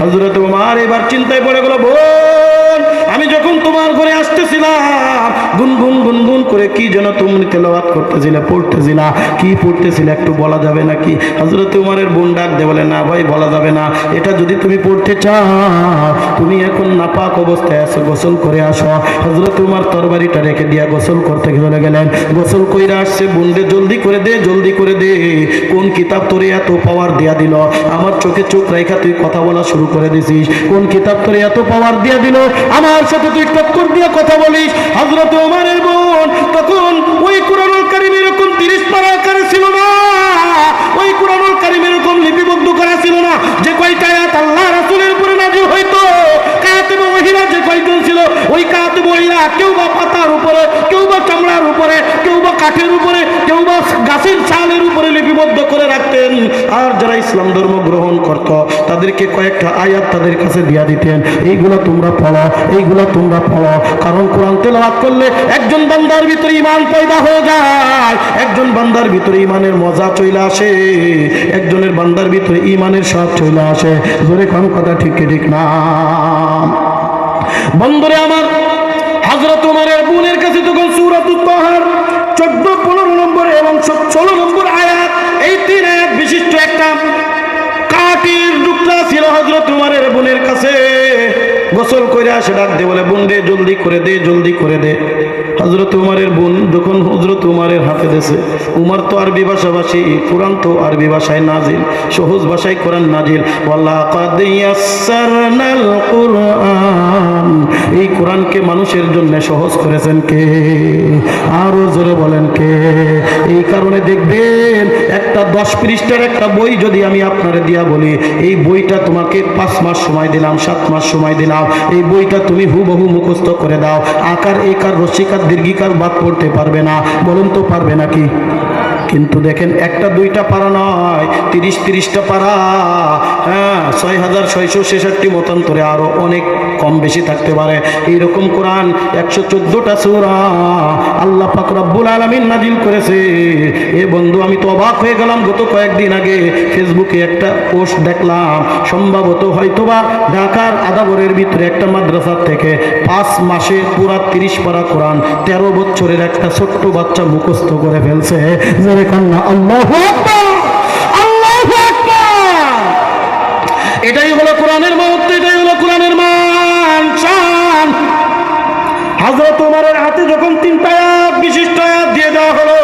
হজরত উমার এবার চিন্তায় পড়ে গেল যখন তোমার ঘরে আসতেছিলাম। গুনগুন গুনগুন করে কি যেন তুমি তেলাওয়াত করতেছিলে, পড়তেছিলা। কি পড়তেছিলে একটু বলা যাবে নাকি? হজরত উমারের বোন ডাক দে বলে, না ভাই, বলা যাবে না। এটা যদি তুমি পড়তে চাও, তুমি এখন নাপাক অবস্থায় আছো, গোসল করে আসো। হজরত উমার তরবারিটা রেখে দিয়া গোসল করতে চলে গেলেন। গোসল কইরা আসছে, বোনরে জলদি করে দে, জলদি করে দে। কোন কিতাব তোরে এত পাওয়ার দিয়া দিল? আমার চোখে চোখ রেখা তুই কথা বলা শুরু করে দিছিস। কোন কিতাব তোরে এত পাওয়ার দিয়া দিল? আমার সাথে তুই টক্কর দিয়া কথা বলিস হজরত ওমারের বোন, তখন ওই কোরআনুল কারিম এরকম তিরিশ পারা আকারে ছিল না। ওই কোরআনুল কারিম এরকম লিপিবদ্ধ করা ছিল না। যে কয়টা আয়াত আল্লাহ রাসূলের উপরে নাজিল হইতো, কাতিব মহিলা যে কয়জন ছিল, ওই কাতিব মহিলা কেউ বা পাতার উপরে কেউ বা চামড়ার উপরে কেউ বা কাঠের উপরে কেউ বা গাছের ছালের উপরে লিপিবদ্ধ করে রাখতেন। আর যারা ইসলাম ধর্ম গ্রহণ করত, তাদেরকে কয়েকটা আয়াত তাদের কাছে দিয়া দিতেন। এইগুলো তোমরা পড়ো, এইগুলো তোমরা পড়ো। কারণ কোরআন তেলাওয়াত করলে একজন বান্দার ভিতরে ইমান পয়দা হয়ে যায়। একজন বান্দার ভিতরে ইমানের মজা চলে আসে। একজনের বান্দার ভিতরে ইমানের স্বাদ চলে আসে। জোরে কোন কথা ঠিক ঠিক না? বন্ধুরে আমার হজরত উমারের বোনের কাছে তখন সুরাত চোদ্দ, পনেরো নম্বর এবং ষোলো নম্বর আয়াত এই আয়াত বিশিষ্ট একটা কাটির টুকরা ছিল হজরত উমারের বোনের কাছে। গোসল করে আসে ডাক দে বলে, বোন রে জলদি করে দে, জলদি করে দে। হজরত উমারের বোন যখন হজরত উমারের হাতে দেশে উমার তো আরবি ভাষাভাষী, কোরআন তো আরবি ভাষায় নাজিল, সহজ ভাষায় কোরআন নাজিল। এই কোরআনকে মানুষের জন্য সহজ করেছেন কে? আরও জোরে বলেন কে? এই কারণে দেখবেন, একটা দশ পৃষ্ঠার একটা বই যদি আমি আপনারে দিয়া বলি, এই বইটা তোমাকে পাঁচ মাস সময় দিলাম, সাত মাস সময় দিলাম, এই বইটা তুমি হুবহু মুখস্থ করে দাও। আকার, একার রসিকার দীর্ঘিকার বাদ পড়তে পারবে না। বলুন তো পারবে নাকি? কিন্তু দেখেন একটা, দুইটা পারা নয়, তিরিশ, তিরিশটা পারা। হ্যাঁ ছয় হাজার ছয়শো ছেষট্টি মতান্তরে আরও অনেক কম বেশি থাকতে পারে। এইরকম কোরআন একশো চোদ্দোটা সুরা আল্লাহ পাক রব্বুল আলমিন নাজিল করেছে। এ বন্ধু, আমি তো অবাক হয়ে গেলাম, গত কয়েকদিন আগে ফেসবুকে একটা পোস্ট দেখলাম। সম্ভবত হয়তোবা ঢাকার আদাবরের ভিতরে একটা মাদ্রাসার থেকে পাঁচ মাসে পুরা তিরিশ পারা কোরআন, তেরো বছরের একটা ছোট্ট বাচ্চা মুখস্থ করে ফেলছে। জোরে কান্না, আল্লাহ এটাই হলো কোরআনের মহত্ব এটাই হলো কোরআনের মান হজরত হাতে যখন বিশিষ্ট আয়াত দিয়ে দেওয়া হলো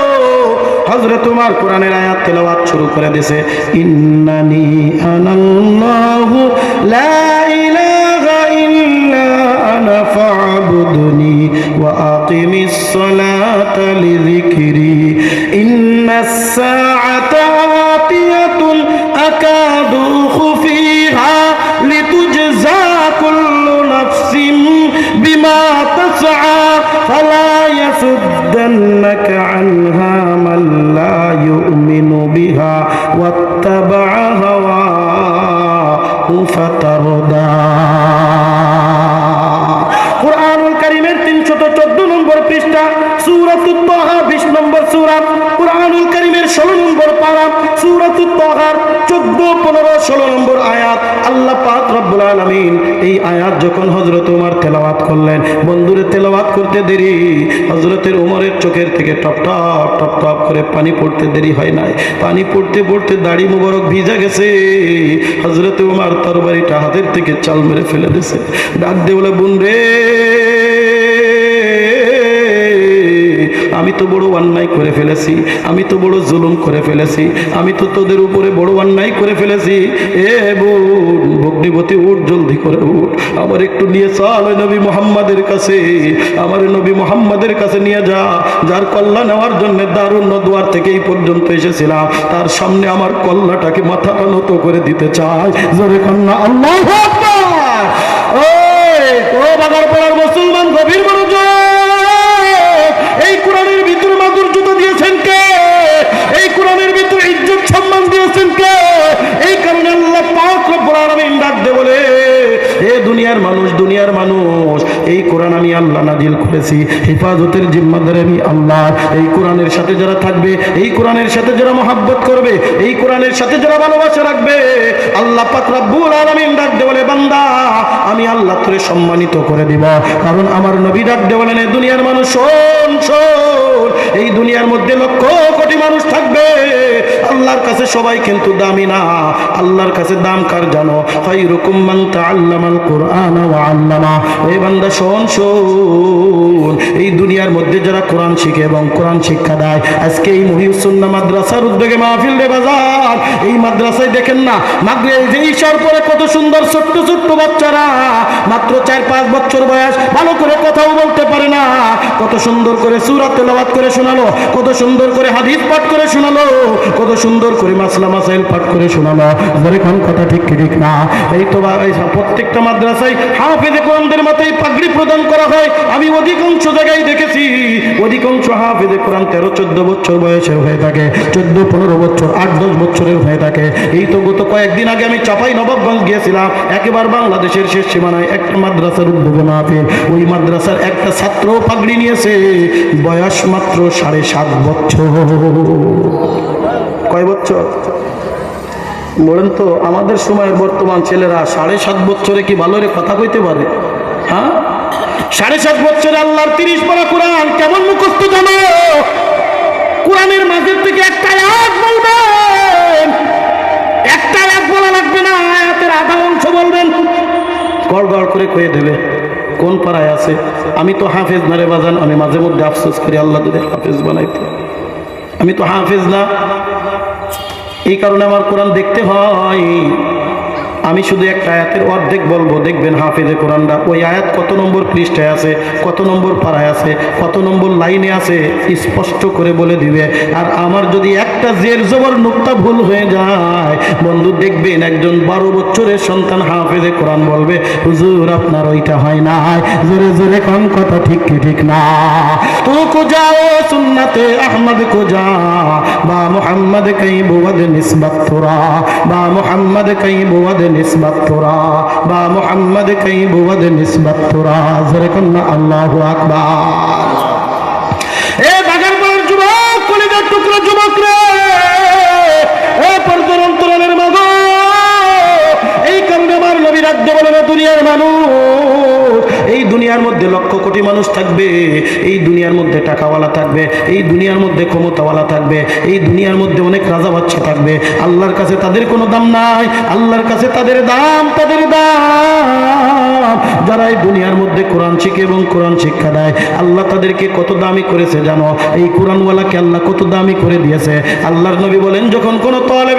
কোরআনের আয়াত শুরু করে দিয়েছে, ইন্নানি আনাল্লাহু লা ইলাহা যখন হজরত উমার তেলাওয়াত করলেন, বন্ধুরে তেলাওয়াত করতে দেরি হজরতের উমরের চোখের থেকে টপ টপ টপ টপ করে পানি পড়তে দেরি হয় নাই। পানি পড়তে পড়তে দাড়ি মুবারক ভিজা গেছে। হজরত উমার তরবারিটা হাতের থেকে চাল মেরে ফেলে দিছে ডাক দিয়ে বলে, বোন রে আমি তো বড় অন্যায় করে ফেলেছি, আমি তো বড় জুলুম করে ফেলেছি, আমি তো তোদের উপরে বড় অন্যায় করে ফেলেছি। এ বোন, ভগ্নিপতি, উঠ, জলদি করে উঠ। আমার একটু নিয়ে চল ওই নবী মোহাম্মদের কাছে। আমার নবী মোহাম্মদের কাছে নিয়ে যা। যার কল্লা নেওয়ার জন্য দারুণ দুয়ার থেকে এই পর্যন্ত এসেছিলাম। তার সামনে আমার কল্লাটাকে মাথা নত করে দিতে চাই। জোরে কন্যা, আল্লাহ ও নাজিল হেফাজতের জিম্মাদার আমি আল্লাহ। এই কোরআনের সাথে যারা থাকবে, এই কোরআনের সাথে যারা মহাব্বত করবে, এই কোরআনের সাথে যারা ভালোবাসা রাখবে, আল্লাহ পাত্রাবুল আলমিন ডাক দেওয়ালে বান্দা, আমি আল্লাহ তোরে সম্মানিত করে দিব। কারণ আমার নবী ডাক দেওয়ালেন দুনিয়ার মানুষ, শোন শোন এই দুনিয়ার মধ্যে লক্ষ কোটি মানুষ থাকবে। আল্লাহর কাছে সবাই কিন্তু দামি না। আল্লাহর কাছে দাম কার জানো? খায়রুকুম মান তাআল্লামাল কুরআন ওয়া আল্লামা। এই বান্দা, শোন শোন। এই দুনিয়ার মধ্যে যারা কোরআন শিখে এবং কোরআন শিক্ষা দেয়, আজকে এই মহিউসুন্নাহ মাদ্রাসার উদ্যোগে মাহফিল রে বাজার। এই মাদ্রাসায় দেখেন না মাদ্রে যে ঈশার পরে কত সুন্দর ছোট্ট ছোট্ট বাচ্চারা। মাত্র চার, পাঁচ বছর বয়স, ভালো করে কথাও বলতে পারে না। কত সুন্দর করে সুরাত তেলাওয়াত করে শোনালো, কত সুন্দর করে হাদিস পাঠ করে শোনালো, কত সুন্দর করে মাসলা মাসাইল পাঠ করে শোনালো। যেরকম কথা ঠিক ঠিক না? এই তো প্রত্যেকটা মাদ্রাসায় হাফেজে কোরআনদের মাথায় পাগড়ি প্রদান করা হয়। আমি অধিকাংশ জায়গায় দেখেছি, অধিকাংশ হাফেজে কোরআন তেরো, চোদ্দ বছর বয়সের হয়ে থাকে, চোদ্দ, পনেরো বছর, আট, দশ বছরের হয়ে থাকে। এই তো গত কয়েকদিন আগে আমি চাপাই নবাবগঞ্জ গিয়েছিলাম। একেবারে বাংলাদেশের শেষ সীমানায় একটা মাদ্রাসার উদ্যোগে মাহফিল ওই মাদ্রাসার একটা ছাত্র পাগড়ি নিয়েছে। বয়স মাত্র সাড়ে সাত বছর। কয় বছর? বলেন তো, আমাদের সময়ের বর্তমান ছেলেরা সাড়ে সাত বছরে কি ভালো রে কথা কইতে পারে? হ্যাঁ? সাড়ে সাত বছরে আল্লাহর তিরিশ পারা কোরআন কেমন মুখস্থ জানো? কোরআনের মাঝের থেকে একটা আয়াত বলবেন একটা আয়াত বলা লাগবে না, আয়াতের আধা অংশ বলবেন। গড় গড় করে কয়ে দেবে। কোন পাড়ায় আছে? আমি তো হাফেজ না রে বাজান, আমি মাঝে মধ্যে আফসোস করি, আল্লাহ তোদের হাফেজ বানাইতে আমি তো হাফেজ না। এই কারণে আমার কোরআন দেখতে হয়। আমি শুধু একটা আয়াতের অর্ধেক বলব, দেখবেন হাফেজে কোরআনটা ওই আয়াত কত নম্বর পৃষ্ঠায় আছে, কত নম্বর পাড়ায় আছে, কত নম্বর লাইনে আছে, স্পষ্ট করে বলে দিবে। আর আমার যদি একটা জের জবর নুক্তা ভুল হয়ে যায়, বন্ধু দেখবেন একজন বারো বছরের সন্তান হাফেজে কোরআন বলবে, হুজুর, আপনার ওইটা হয় না জোরে জোরে কম কথা ঠিক কি ঠিক না? তো কো যাও সুন্নতে আহমদ কো যা, বা মোহাম্মদ কই বুবদ নিসবত তোরা, বা মোহাম্মদ কই বুবদ নিসবত তোরা বা মোহাম্মদ কই বুবদ নিসবত তোরা জোরে কন্না আল্লাহ আকবার। এ বাগানপাড়ার যুবক, কলিজার টুকরো যুবক রে। এ পর্দার অন্তরণের মাগো। এই কারণে আমার নবী রাজ্য বলে না, দুনিয়ার মানুষ। দুনিয়ার মধ্যে লক্ষ কোটি মানুষ থাকবে, এই দুনিয়ার মধ্যে টাকাওয়ালা থাকবে, এই দুনিয়ার মধ্যে ক্ষমতাওয়ালা থাকবে, এই দুনিয়ার মধ্যে অনেক রাজা বাচ্চা থাকবে। আল্লাহর কাছে তাদের কোনো দাম নাই, আল্লাহর কাছে তাদের দাম তাদের দাম। যারা এই দুনিয়ার মধ্যে কোরআন শিখে এবং কোরআন শিক্ষা দেয়, আল্লাহ তাদেরকে কত দামি করেছে জানো? এই কোরআনওয়ালাকে আল্লাহ কত দামি করে দিয়েছে? আল্লাহর নবী বলেন, যখন কোনো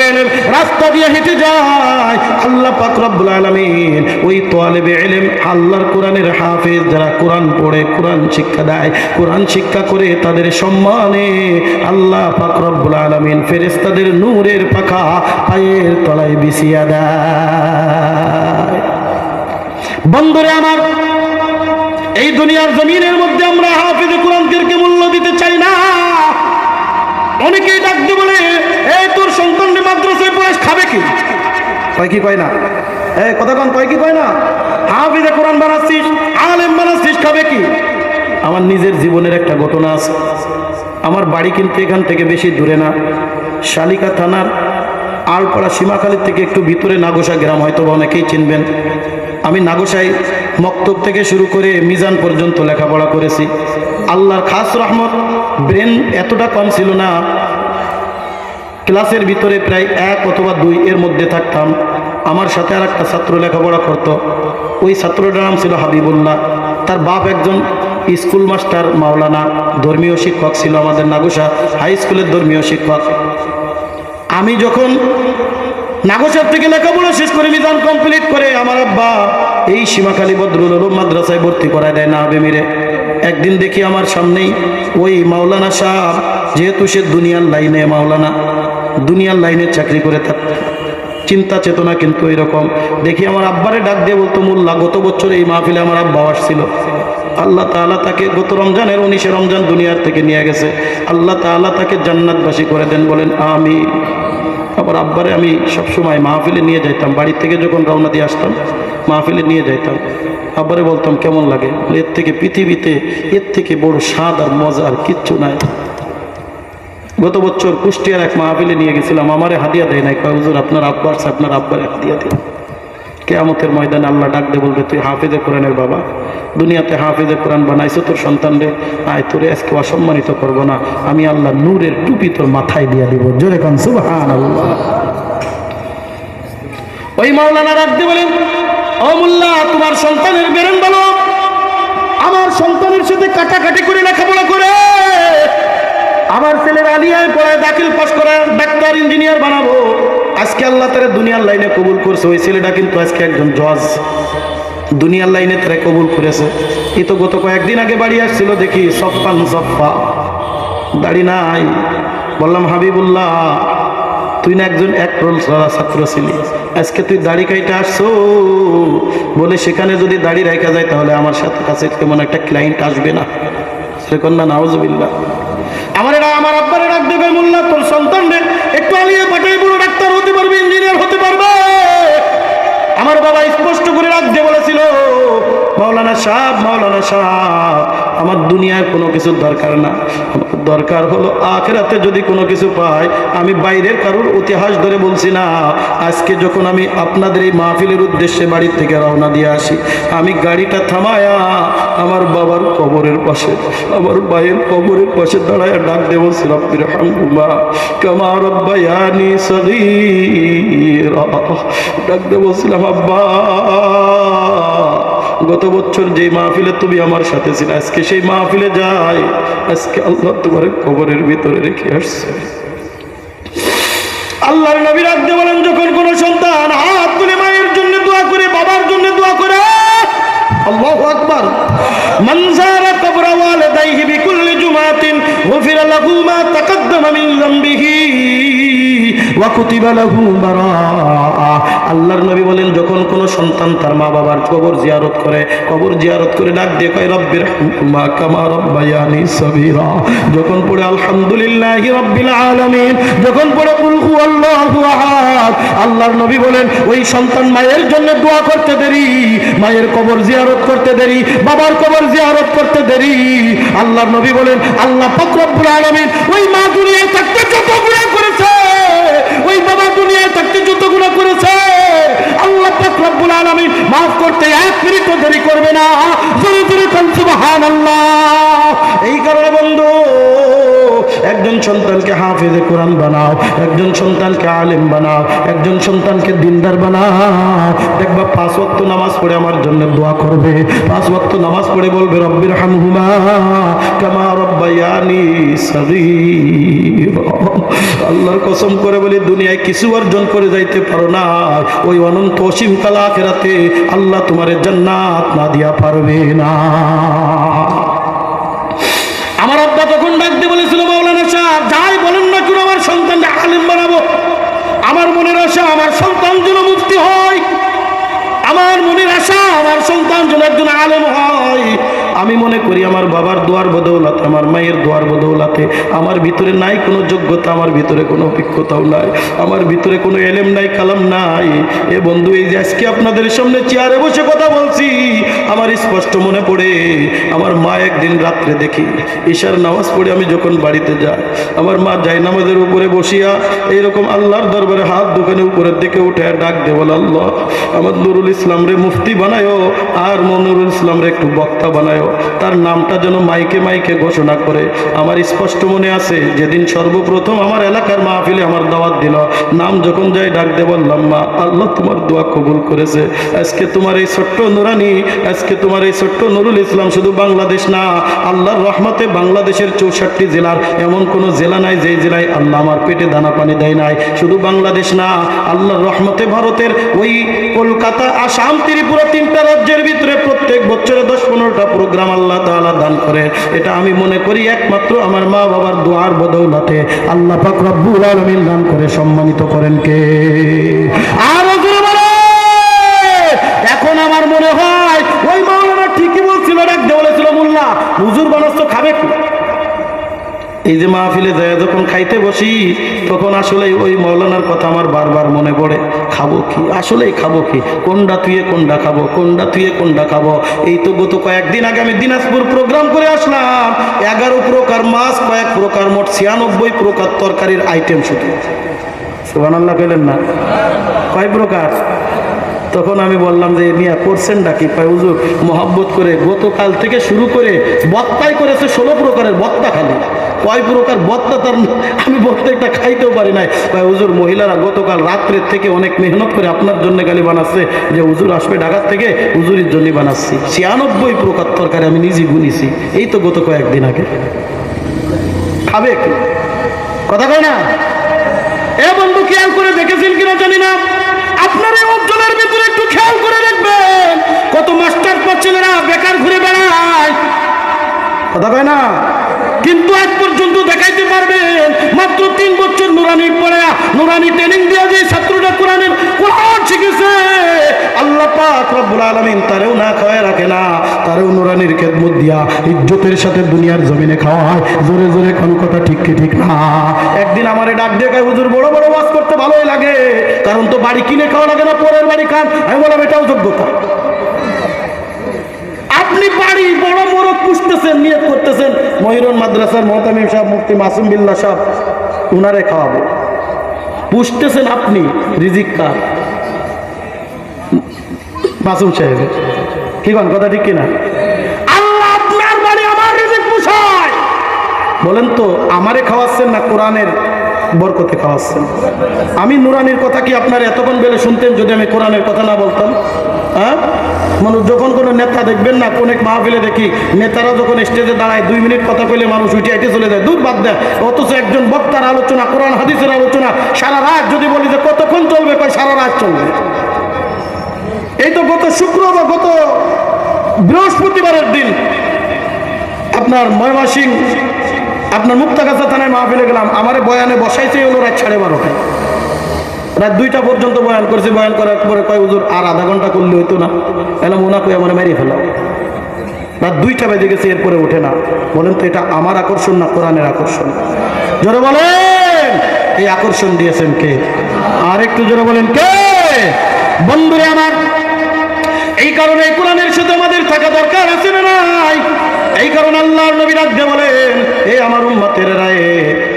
এলেম রাস্তা দিয়ে হেঁটে যায়, আল্লাহ পাক আলামিন ওই তোয়ালেবে এলেম আল্লাহর কোরআনের হাফেজ যারা কোরআন পড়ে, কোরআন শিক্ষা দেয়, কোরআন শিক্ষা করে তাদের সম্মানে আল্লাহ পাক রব্বুল আলামিন ফেরেশতাদের নূরের পাখা পায়ের তলায় বিছিয়া দেয়। বন্ধুরে আমার, এই দুনিয়ার জমিনের মধ্যে আমরা হাফিজ কোরআনদেরকে মূল্য দিতে চাই না। অনেকেই ডাকতে বলে, এই তোর সন্তান মাদ্রাসায় পড়ে খাবে কি? কয় কি কয় না? এই কথা কন, কয় কি কয় না? হাফিজে কোরআন বানাচ্ছিস, আলেম বানাচ্ছিস, খাবে কি? আমার নিজের জীবনের একটা ঘটনা আছে। আমার বাড়ি কিন্তু এখান থেকে বেশি দূরে না। শালিকা থানার আলপাড়া সীমাখালীর থেকে একটু ভিতরে নাগোসা গ্রাম হয়তো অনেকেই চিনবেন। আমি নাগোসাই মক্তব থেকে শুরু করে মিজান পর্যন্ত লেখাপড়া করেছি। আল্লাহর খাস রহমত, ব্রেন এতটা কম ছিল না। ক্লাসের ভিতরে প্রায় এক অথবা দুই এর মধ্যে থাকতাম। আমার সাথে আর একটা ছাত্র লেখাপড়া করত। ওই ছাত্রটার নাম ছিল হাবিবুল্লাহ। তার বাপ একজন স্কুল মাস্টার, মাওলানা, ধর্মীয় শিক্ষক ছিল আমাদের নাগুসা হাই স্কুলের ধর্মীয় শিক্ষক। আমি যখন নাগসার থেকে লেখাপড়া শেষ করে মিজান কমপ্লিট করে আমার আব্বা এই সীমাখালী বদরুল উলুম মাদ্রাসায় ভর্তি করায় দেয় না বেমিরে একদিন দেখি আমার সামনেই ওই মাওলানা সাহ যেহেতু সে দুনিয়ার লাইনে মাওলানা, দুনিয়ার লাইনে চাকরি করে থাক চিন্তা চেতনা কিন্তু এরকম। দেখি আমার আব্বারে ডাক দিয়ে বলতো, মোল্লা, গত বছর এই মাহফিলে আমার আব্বা আসছিল। আল্লাহ তাআলা তাকে গত রমজানের উনিশে রমজান দুনিয়ার থেকে নিয়ে গেছে। আল্লাহ তাআলা তাকে জান্নাতবাসী করে দেন, বলেন আমি আবার আব্বারে আমি সবসময় মাহফিলে নিয়ে যাইতাম। বাড়ি থেকে যখন রওনা দিয়ে আসতাম, মাহফিলে নিয়ে যাইতাম। আব্বারে বলতাম, কেমন লাগে? এর থেকে পৃথিবীতে এর থেকে বড় স্বাদ আর মজা আর কিচ্ছু নাই। গত বছর কুষ্টিয়ার এক মাহফিলে নিয়ে গেছিলাম, আমারে হাদিয়া দেয় নাই, কয়, হুজুর, আপনার আব্বার আপনার আব্বার হাদিয়া দিন। কেয়ামতের ময়দানে আল্লাহ ডাক দে বলবে, তুই হাফিজে কোরআনের বাবা, দুনিয়াতে হাফিজে কোরআন বানাইছো তোর সন্তান রে, আয় তোরে আজকে অসম্মানিত করব না, আমি আল্লাহ নূরের টুপি তোর মাথায় দিয়ে দিব। জোরে কান সুবহান আল্লাহ ওই মাওলানা দিয়ে বলেন, ও মোল্লা, তোমার সন্তানের বেরেন বলো, আমার সন্তানের সাথে কাটাকাটি করে লেখাপড়া করে আমার ছেলের আলিয়ায় পড়ায় দাখিল পাশ করে ডাক্তার, ইঞ্জিনিয়ার বানাবো। আজকে আল্লাহ তারা দুনিয়ার লাইনে কবুল করছে। ওই ছেলেটা কিন্তু আজকে একজন জজ। দুনিয়ার লাইনে তারা কবুল করেছে। এই তো গত কয়েকদিন আগে বাড়ি আসছিল দেখি সপ্পান সপ্পা। দাড়ি নাই। বললাম, হাবিবুল্লাহ, তুই না একজন এক রোল ছাত্র ছিলি। আজকে তুই দাড়ি কাইটা আসছো? বলে, সেখানে যদি দাড়ি রেখা যায় তাহলে আমার সাথে কাছে তেমন একটা ক্লায়েন্ট আসবে না। সেরকম না নাউজবিল্লা আমার এরা আমার আব্বারে ডাক দেবে মোল্লা, তোর সন্তান একটু আলিয়ে পাঠাই, বড় ডাক্তার হতে পারবে ইঞ্জিনিয়ার হতে পারবে। আমার বাবা স্পষ্ট করে রাখতে বলেছিল মাওলানা সাহ মাওলানা সাহ আমার দুনিয়ার কোনো কিছুর দরকার না। দরকার হলো আখেরাতে যদি কোনো কিছু পাই, আমি বাইরের কারোর ইতিহাস ধরে বলছি না। আজকে যখন আমি আপনাদের এই মাহফিলের উদ্দেশ্যে বাড়ির থেকে রওনা দিয়ে আসি, আমি গাড়িটা থামায়া আমার বাবার কবরের পাশে, আমার ভাইয়ের কবরের পাশে দাঁড়ায় ডাক দেব সিরাপির হাঙ্গুমা কামা রব্বায়ানি সগীরা। ডাক দেব ছিলাম আব্বা। গত বছর যে মাহফিলে তুমি আমার সাথে ছিল, আজকে সেই মাহফিলে যাই। আজকে আল্লাহ তোমার কবরের ভিতরে রেখে আসছে। আল্লাহর নবী রাখতে বলেন, যখন কোন সন্তান হাত তুলে মায়ের জন্য দোয়া করে, বাবার জন্য দোয়া করে, আল্লাহু আকবার। মান কবরা ওয়ালিদাইহি বিকুল্লি মা আল্লাহর নবী বলেন, যখন কোন সন্তান তার মা বাবার কবর জিয়ারত করে, কবর জিয়ারত করে ডাক দিয়ে কয় হামহুমা কামা রব্বায়ানি সগীরা। যখন পড়ে, আলহামদুলিল্লাহি রাব্বিল আলামিন। যখন পড়ে, কুল আহাদ। আল্লাহর নবী বলেন, ওই সন্তান মায়ের জন্য দোয়া করতে দেরি, মায়ের কবর জিয়ারত করতে দেরি, বাবার কবর জিয়ারত করতে দেরি। আল্লাহর নবী বলেন আল্লাহ পাক আলমের ওই মা দুনিয়ায় থাকতে যত গুণা করেছে, ওই বাবা দুনিয়ায় থাকতে যত গুণা করেছে, আল্লাহ পাক আলমের মাফ করতে এক মিনিটও দেরি করবে না। জোরে জোরে কোন সুবহানাল্লাহ। এই কারণে বন্ধু একজন সন্তানকে হাফেজে কোরআন বানাও, একজন সন্তানকে আলেম বানাও, একজন সন্তানকে দিনদার বানাও। দেখবা পাঁচ ওয়াক্ত নামাজ পড়ে আমার জন্য দোয়া করবে। পাঁচ ওয়াক্ত নামাজ পড়ে বলবে, রব্বির হামহুমা কামা রব্বায়ানি সগীরা। আল্লাহর কসম করে বলি, দুনিয়ায় কিছু অর্জন করে যাইতে পারো না। ওই অনন্ত অসীম কালা আখেরাতে আল্লাহ তোমার জান্নাত না দিয়া পারবে না আমার আব্বা তখন ডাকতে বলেছিল মাওলানা সাহেব যাই বলেন না কেন আমার সন্তানকে আলিম বানাবো আশা আমার সন্তান যেন মুক্তি হয়। আমার মনের আশা আমার সন্তান যেন একজন আলেম হয়। আমি মনে করি আমার বাবার দোয়ার বদৌলাতে, আমার মায়ের দোয়ার বদৌলাতে, আমার ভিতরে নাই কোনো যোগ্যতা, আমার ভিতরে কোনো অভিজ্ঞতাও নাই, আমার ভিতরে কোনো এলেম নাই, কালাম নাই। এ বন্ধু, এই যে আজকে আপনাদের সামনে চেয়ারে বসে কথা বলছি, আমার স্পষ্ট মনে পড়ে, আমার মা একদিন রাত্রে দেখি, ঈশার নামাজ পড়ে আমি যখন বাড়িতে যাই, আমার মা যাই নামাজের উপরে বসিয়া এইরকম আল্লাহর দরবারে হাত দোকানে উপরের দিকে উঠে ডাক দে আল্লাহ, আমার নুরুল ইসলাম রে মুফতি বানায়ো, আর মনুরুল ইসলাম রে একটু বক্তা বানায়ো। তার নামটা যেন মাইকে মাইকে ঘোষণা করে। আমার স্পষ্ট মনে আছে, যেদিন সর্বপ্রথম আমার এলাকার মাহফিলে আমার দাওয়াত দিল, নাম যখন যাই ডাক দে বললাম, মা, আল্লাহ তোমার দোয়া কবুল করেছে। আজকে তোমার এই ছোট্ট নুরানি, আজকে তোমার এই ছোট্ট নুরুল ইসলাম শুধু বাংলাদেশ না, আল্লাহর রহমতে বাংলাদেশের চৌষট্টি জেলার এমন কোনো জেলা নাই যে জেলায় আল্লাহ আমার পেটে দানা পানি দেয় নাই। শুধু বাংলাদেশ না, আল্লাহর রহমতে ভারতের ওই কলকাতা, আসাম, ত্রিপুরা তিনটা রাজ্যের ভিতরে প্রত্যেক বছরে দশ পনেরোটা প্রোগ্রাম আল্লাহ তাআলা দান করে। এটা আমি মনে করি একমাত্র আমার মা বাবার দোয়ার বদৌলতে আল্লাহ পাক আলামিন দান করে সম্মানিত করেন কে? আরও এখন আমার মনে হয় ওই মাওলানা ঠিকই বলছিল ডাকতে বলেছিল, মোল্লা, হুজুর বানাস খাবে কি? এই যে মাহফিলে যায় যখন খাইতে বসি, তখন আসলে ওই মৌলানার কথা আমার বারবার মনে পড়ে। খাব কি? আসলেই খাব কি? কোনটা তুইয়ে কোনটা খাব? কোনটা তুইয়ে কোনটা খাব? এই তো গত কয়েকদিন আগে আমি দিনাজপুর প্রোগ্রাম করে আসলাম। এগারো প্রকার মাছ, কয়েক প্রকার মোট ছিয়ানব্বই প্রকার তরকারির আইটেম শুধু। সুবানাল্লাহ পেলেন না? কয় প্রকার? তখন আমি বললাম যে, মিয়া করছেন ডাকি পাই হুজুর, মহাব্বত করে গতকাল থেকে শুরু করে বত্তাই করেছে ষোলো প্রকারের বত্তা খালি। কয় প্রকার বত্তা তার আমি প্রত্যেকটা খাইতেও পারি নাই। ভাই, হুজুর, মহিলারা গতকাল রাত্রের থেকে অনেক মেহনত করে আপনার জন্য গালি বানাচ্ছে, যে হুজুর আসবে ঢাকার থেকে, হুজুরির জন্য বানাচ্ছি। ছিয়ানব্বই প্রকার তরকারি আমি নিজে গুনিছি। এই তো গত কয়েকদিন আগে। খাবে কথা কয় না? এ বন্ধু, খেয়াল করে দেখেছেন কিনা জানি না। আপনার এই অঞ্চলের ভিতরে একটু খেয়াল করে দেখবেন। কত মাস্টার পর ছেলেরা বেকার ঘুরে বেড়ায়। কথা কয় না? কিন্তু আজ পর্যন্ত দেখাইতে পারবেন মাত্র তিন বছর নুরানি পড়ে নুরানি ট্রেনিং দিয়ে যে ছাত্রটা কোরআনের কোরআন শিখেছে আল্লাহ পাক রব্বুল আলামিন তারেও না খাওয়ায় রাখে না তারেও নুরানির খেদমত দিয়া ইজ্জতের সাথে দুনিয়ার জমিনে খাওয়ায় জোরে জোরে কোন কথা ঠিক কি ঠিক না। একদিন আমারে ডাক দিয়ে কয়, হুজুর বড় বড় ওয়াজ করতে ভালোই লাগে কারণ তো বাড়ি কিনে খাওয়া লাগে না পরের বাড়ি খান। আমি বললাম এটাও যোগ্যতা আপনি বাড়ি বড় বড় পুষতেছেন নিয়ত করতেছেন। মহিরন মাদ্রাসার মহতামিম সাহেব, মুফতি মাসুম বিল্লা সাহেব, উনারে খাওয়াবো। পুষতেছেন আপনি, রিজিক কার? মাসুম সাহেব, কি কন, কথা ঠিক কিনা? আপনার বাড়ি আমার রিজিক বলেন তো, আমারে খাওয়াচ্ছেন না কোরআনের বরকতে খাওয়াচ্ছেন? আমি নুরানির কথা কি আপনার এতক্ষণ বেলে শুনতেন, যদি আমি কোরআনের কথা না বলতাম? হ্যাঁ? মানুষ যখন কোনো নেতা দেখবেন না, কোন এক মাহফিলে দেখি, নেতারা যখন স্টেজে দাঁড়ায়, দুই মিনিট কথা কইলে মানুষ উঠে এটে চলে যায়। দূর বাদ দেয় অথচ একজন বক্তার আলোচনা, কোরআন, হাদিসের আলোচনা, সারা রাত যদি বলি যে কতক্ষণ চলবে, কয় সারা রাত চলবে? এই তো গত শুক্র বা গত বৃহস্পতিবারের দিন আপনার ময়মাসিং আপনার মুক্তাগাছা থানায় মাহফিলে গেলাম। আমারে বয়ানে বসাইছে হলো রাত সাড়ে বারোটায়। রাত দুইটা পর্যন্ত বয়ান করেছি, বয়ান করার পরে কয়, হুজুর, আর আধা ঘণ্টা করলে হইতো না? এলাম ওনা কই আমার মেরে ফেলাও। রাত দুইটা বেজে গেছে, এরপরে ওঠে না। বলেন তো, এটা আমার আকর্ষণ না কোরআনের আকর্ষণ? জোরে বলেন, এই আকর্ষণ দিয়েছেন কে? আর একটু জোরে বলেন, কে? বন্ধুরে আমার, এই কারণে কোরআনের সাথে আমাদের থাকা দরকার আছে না নাই? এই কারণে আল্লাহর নবী রাখতে বলেন, এ আমার উম্মতের রায়ে,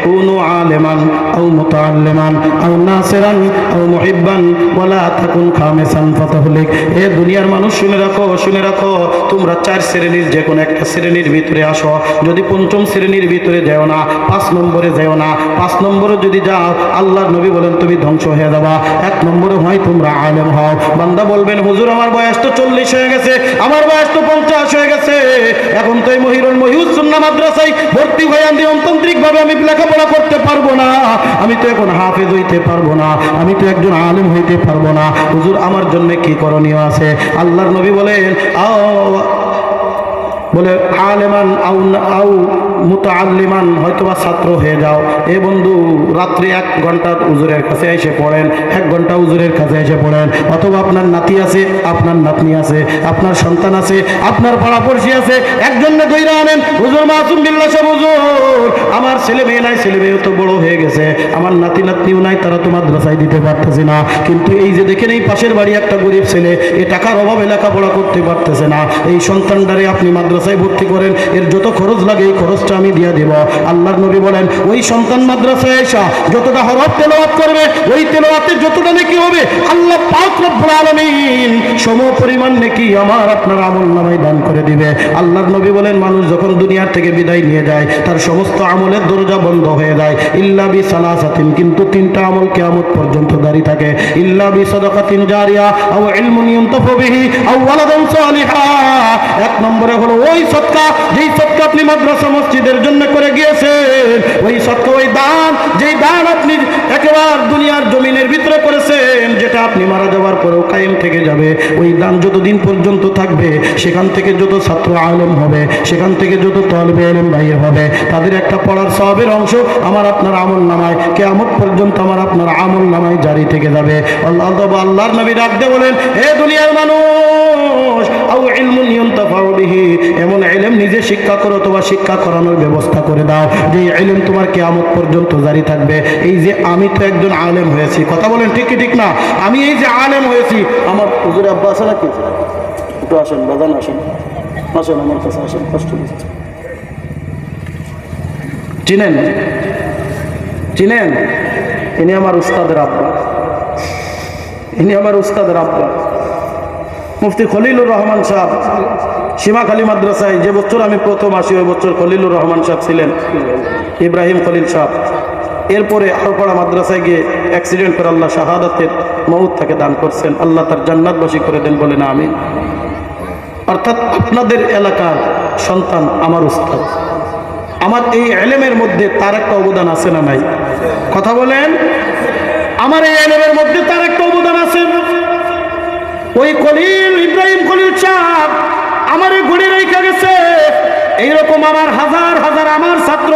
কুনু আলেমান আও মুতাআল্লিমান আও নাসিরান আও মুহিব্বান, ওয়ালা তাকুন খামিসান ফাতাহলিক। এ দুনিয়ার মানুষ, শুনে রাখো শুনে রাখো, তোমরা চার শ্রেণির যে কোনো একটা শ্রেণির ভিতরে আসো। যদি পঞ্চম শ্রেণির ভিতরে যাও না, পাঁচ নম্বরে যাও না, পাঁচ নম্বরে যদি যাও, আল্লাহর নবী বলেন, তুমি ধ্বংস হয়ে যাবা। এক নম্বরে হয়, তোমরা আলেম হও। বান্দা বলবেন, হুজুর, আমার বয়স তো চল্লিশ হয়ে গেছে, আমার বয়স তো পঞ্চাশ হয়ে গেছে। এখন তো এই মহিরুল মহিউসুন্না মাদ্রাসায় ভর্তি হয়ে আমি অন্তন্ত্রিক ভাবে আমি লেখাপড়া করতে পারব না। আমি তো এখন হাফেজ হইতে পারব না। আমি তো একজন আলেম হইতে পারব না। হুজুর, আমার জন্য কি করণীয় আছে? আল্লাহর নবী বলেন, আও বলে, আলেমান আউ আউ মুতাআল্লিমান হয়তো বা ছাত্র হয়ে যাও। এ বন্ধু, রাত্রি এক ঘণ্টা উজুরের কাছে এসে পড়েন, এক ঘণ্টা উজুরের কাছে এসে পড়েন। অথবা আপনার নাতি আছে, আপনার নাতনি আছে, আপনার সন্তান আছে, আপনার পাড়াপড়শি আছে একজনে দইরা আনেন, হুজুর মাসুম বিল্লাহ সাহেব, হুজুর, আমার ছেলে মেয়ে নাই, ছেলে মেয়ে তো বড় হয়ে গেছে, আমার নাতি নাতনিও নাই, তারা তো মাদ্রাসায় দিতে পারতেছে না। কিন্তু এই যে দেখেন, এই পাশের বাড়ি একটা গরিব ছেলে, এ টাকার অভাবে লেখাপড়া করতে পারতেছে না। এই সন্তানটারে আপনি মাদ্রাসায় ভর্তি করেন, এর যত খরচ লাগে এই খরচটা আমি দিয়ে দেব। আল্লাহর নবী বলেন, ওই সন্তান মাদ্রাসায় এসা যতটা হরফ তেলাওয়াত করবে, ওই তেলাওয়াতের যতটা নাকি হবে, আল্লাহ পাক রব্বুল আলামিন সম পরিমাণ নাকি আমার আপনার আমল নামায় দান করে দিবে। আল্লাহর নবী বলেন, মানুষ যখন দুনিয়ার থেকে বিদায় নিয়ে যায়, তার সমস্ত আমলের দরজা বন্ধ হয়ে যায়। ইল্লা বি সালাসাতিন, কিন্তু তিনটা আমল কিয়ামত পর্যন্ত দাঁড়িয়ে থাকে। ইল্লা বি সাদাকাতিন জারিয়া, আও ইলমুন ইউনতাফু বিহি, আও ওয়ালাদান সালিহা। এক নম্বরে হলো ওই সদকা যেই সদকা আপনি মাদ্রাসা মসজিদের জন্য করে গিয়েছেন, ওই সদকা ওই দান, যেই দান আপনি একেবারে দুনিয়ার জমিনের ভিতরে করেছেন, যেটা আপনি মারা যাওয়ার পরেও কায়েম থেকে যাবে। ওই দান যতদিন পর্যন্ত থাকবে, সেখান থেকে যত ছাত্র আলেম হবে, সেখান থেকে যত তলবে আলেম বাইর হবে। তাদের একটা পড়ার সবের অংশ আমার আপনার আমল নামায়, কেয়ামত পর্যন্ত আমার আপনার আমল নামায় জারি থেকে যাবে। আল্লাহ আল্লাহর নবী রাখতে বলেন হে দুনিয়ার মানুষ, আও ইলমুন ইউনতাফাউ বিহি এমন ইলম নিজে শিক্ষা করো তোমার শিক্ষা করানোর ব্যবস্থা করে দাও। যে এলেম তোমার কেয়ামত পর্যন্ত জারি থাকবে। এই যে আমি তো একজন আলেম হয়েছি, কথা বলেন ঠিক ঠিক না? আমি এই যে আলেম হয়েছি, আমার হুজুরে আব্বা আছে নাকি? একটু আসেন, বাজান আসেন। আসেন, আমার কাছে আসেন, কষ্ট চিনেন? চিনেন? ইনি আমার উস্তাদের আব্বা। ইনি আমার উস্তাদের আব্বা। মুফতি খলিলুর রহমান সাহেব। সীমাখালী মাদ্রাসায় যে বছর আমি প্রথম আসি, ওই বছর খলিলুর রহমান সাহেব ছিলেন। ইব্রাহিম খলিল সাহেব। এরপরে আরোপাড়া মাদ্রাসায় গিয়ে অ্যাক্সিডেন্ট করে আল্লাহ শাহাদাতের মৌত তাকে দান করছেন। আল্লাহ তার জান্নাতবাসী করে দেন বলে না আমি অর্থাৎ আপনাদের এলাকার সন্তান আমার উস্তাদ। আমার এই এলেমের মধ্যে তার একটা অবদান আছে না নাই? কথা বলেন। আমার এই এলেমের মধ্যে তার একটা অবদান আছে। ওই কলিল ইব্রাহিম কলিল চাপ আমার এই গুড়ি রেখে গেছে। এইরকম আমার হাজার হাজার আমার ছাত্র।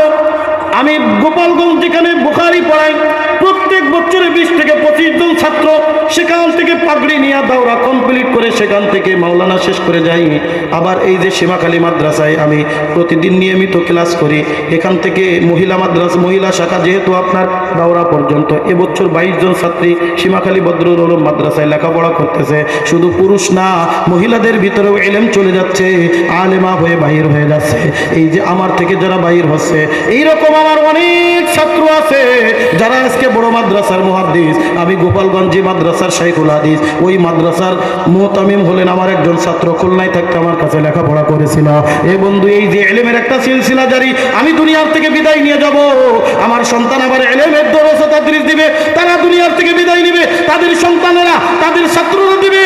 আমি গোপালগঞ্জ যেখানে বুখারি পড়াই প্রত্যেক বছরে বিশ থেকে পঁচিশ জন ছাত্র সেখান থেকে পাগড়ি নিয়ে দাওরা কমপ্লিট করে সেখান থেকে মাওলানা শেষ করে যাই আবার এই যে সীমাখালী মাদ্রাসায় আমি প্রতিদিন নিয়মিত ক্লাস করি, এখান থেকে মহিলা মাদ্রাসা, মহিলা শাখা যেহেতু আপনার দাওরা পর্যন্ত, এবছর বাইশ জন ছাত্রী সীমাখালী বদরুল আলম মাদ্রাসায় লেখাপড়া করতেছে। শুধু পুরুষ না, মহিলাদের ভিতরেও এলেম চলে যাচ্ছে, আলেমা হয়ে বাহির হয়ে যাচ্ছে। এই যে আমার থেকে যারা বাহির হচ্ছে, এইরকম আমার অনেক ছাত্র আছে, যারা আজকে বড় মাদ্রাসার মুহাদ্দিস, আমি গোপালগঞ্জে মাদ্রাসার শাইখুল হাদিস। ওই মাদ্রাসার মোহতামিম হলেন আমার একজন ছাত্র, খুলনায় থাকতে আমার কাছে লেখাপড়া করেছিল। এ বন্ধু, এই যে এলেমের একটা সিলসিলা জারি, আমি দুনিয়ার থেকে বিদায় নিয়ে যাব। আমার সন্তান আবার এলেমের দরস তাদরিস দিবে, তারা দুনিয়ার থেকে বিদায় নিবে। তাদের সন্তানেরা, তাদের ছাত্ররা দিবে।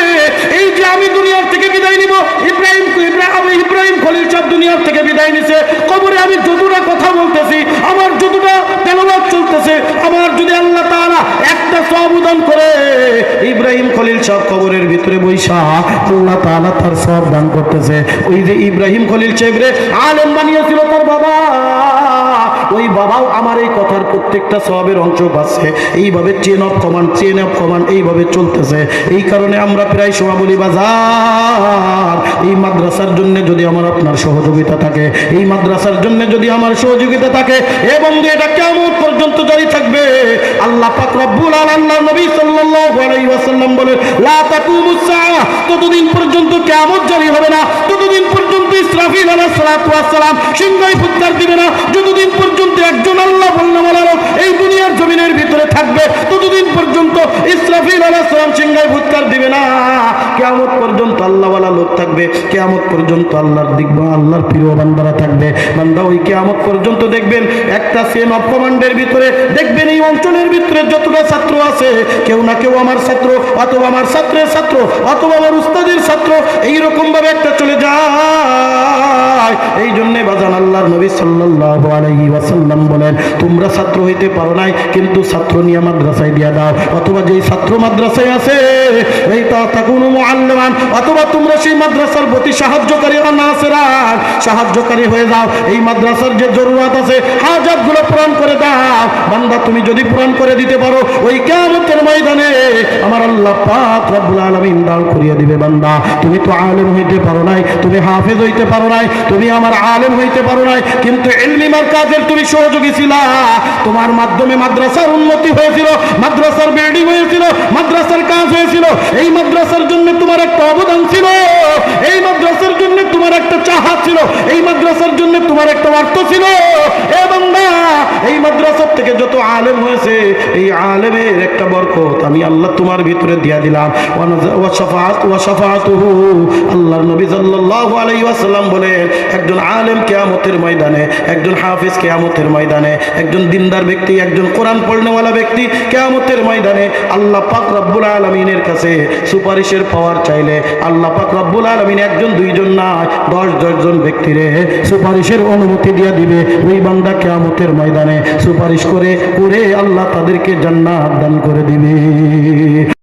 এই যে আমি দুনিয়ার থেকে বিদায় নিব, ইব্রাহিম ইব্রাহিম ইব্রাহিম খলিল সাহেব দুনিয়ার থেকে বিদায় নিছে। কবরে আমি যতটা কথা বলতেছি, আমার যতটা তেলবাদ চলতেছে। আমার যদি আল্লাহ একটা সবদান করে। ইব্রাহিম খলিল সব কবরের ভিতরে বৈশা, আল্লাহ তালা তার সব দান করতেছে। ওই যে ইব্রাহিম খলিল চেবরে আলেম বানিয়েছিল তার বাবা। ওই বাবাও আমার এই কথার প্রত্যেকটা সবের অংশ পাচ্ছে এইভাবে chain of command chain of command এইভাবে চলতেছে। এই কারণে আমরা প্রায় সময় বলি বাজার। এই মাদ্রাসার জন্য যদি আমার আপনার সহযোগিতা থাকে, এই মাদ্রাসার জন্য যদি আমার সহযোগিতা থাকে, এ বন্ধু, এটা কেমন পর্যন্ত জারি থাকবে? আল্লাহ পাক রব্বুল আল্লাহ নবী সাল্লাল্লাহু আলাইহি ওয়াসাল্লাম বলে লা তাকুমুস সাআহ ততদিন পর্যন্ত কিয়ামত জারি হবে না ততদিন পর্যন্ত ইসরাফিল আলাইহিস সালাতু ওয়াস সালাম সিংহাই ফুৎকার দিবে না। যতদিন পর্যন্ত একজন আল্লাহ বলনাওয়ালারও এই দুনিয়ার জমিনের ভিতরে থাকবে, ততদিন পর্যন্ত ইসরাফিল আলাইহিস সালাম সিংহাই ফুৎকার দিবে না। কিয়ামত পর্যন্ত আল্লাহওয়ালা লোক থাকবে, কিয়ামত পর্যন্ত আল্লাহর দিকবা আল্লাহর প্রিয় বান্দারা থাকবে। বান্দা ওই কিয়ামত পর্যন্ত দেখবেন, একটা সেন অফ কমান্ডের ভিতরে দেখবেন, এই অঞ্চলের ভিতরে যতটা ছাত্র আছে, কেউ না কেউ আমার ছাত্র অথবা আমার ছাত্রের ছাত্র অথবা আমার উস্তাদের ছাত্র এইরকম ভাবে একটা চলে যায়। এই জন্যে বাজান আল্লাহর নবী বলেন, তোমরা ছাত্র হইতে পারো নাই, কিন্তু ছাত্র নিয়ে মাদ্রাসায় দিয়া দাও। অথবা যেই ছাত্র মাদ্রাসায় আছে, এই তাকুনু মুআল্লিমান। অথবা তোমরা সেই মাদ্রাসার প্রতি সাহায্যকারী সাহায্যকারী হয়ে যাও। এই মাদ্রাসার যে জরুরত আছে হাজাতগুলো পূরণ করে দাও। বান্দা, তুমি যদি পূরণ করে দিতে পারো, ওই কিয়ামতের ময়দানে আমার আল্লাহ পাক রব্বুল আলামিন দান করিয়ে দিবে, বান্দা। তুমি তো আলেম হইতে পারো নাই, তুমি হাফেজ হইতে পারো নাই, তুমি আমার আলেম হইতে পারো নাই, কিন্তু ইলমি কাজের তুমি সহযোগী ছিলা। তোমার মাধ্যমে মাদ্রাসার উন্নতি হয়েছিল, মাদ্রাসার বিল্ডিং হয়েছিল, মাদ্রাসার হয়েছিল। এই মাদ্রাসার জন্য তোমার একটা অবদান ছিল। এই মাদ্রাসার জন্য তোমার একটা চাহা ছিল। এই মাদ্রাসার জন্য তোমার একটা অর্থ ছিল। এবং এই মাদ্রাসার থেকে যত আলেম হয়েছে, এই আলেমের একটা বরকত আমি আল্লাহ তোমার ভিতরে দিয়া দিলাম। আল্লাহর নবী সাল্লাল্লাহু আলাইহি ওয়াসাল্লাম বলেন, একজন আলেম কিয়ামতের ময়দানে, একজন হাফিজ কিয়ামতের ময়দানে, একজন দিনদার ব্যক্তি, একজন কোরআন পড়নেওয়ালা ব্যক্তি কিয়ামতের ময়দানে আল্লাহ পাক রব্বুল আলামিনের কাছে সুপারিশের পাওয়ার চাইলে আল্লাহ পাক রব্বুল আলমিন একজন, দুইজন না, দশ দশজন ব্যক্তিরে সুপারিশের অনুমতি দিয়ে দিবে। ওই বান্দা কেয়ামতের ময়দানে সুপারিশ করে করে আল্লাহ তাদেরকে জান্নাত দান করে দিবে।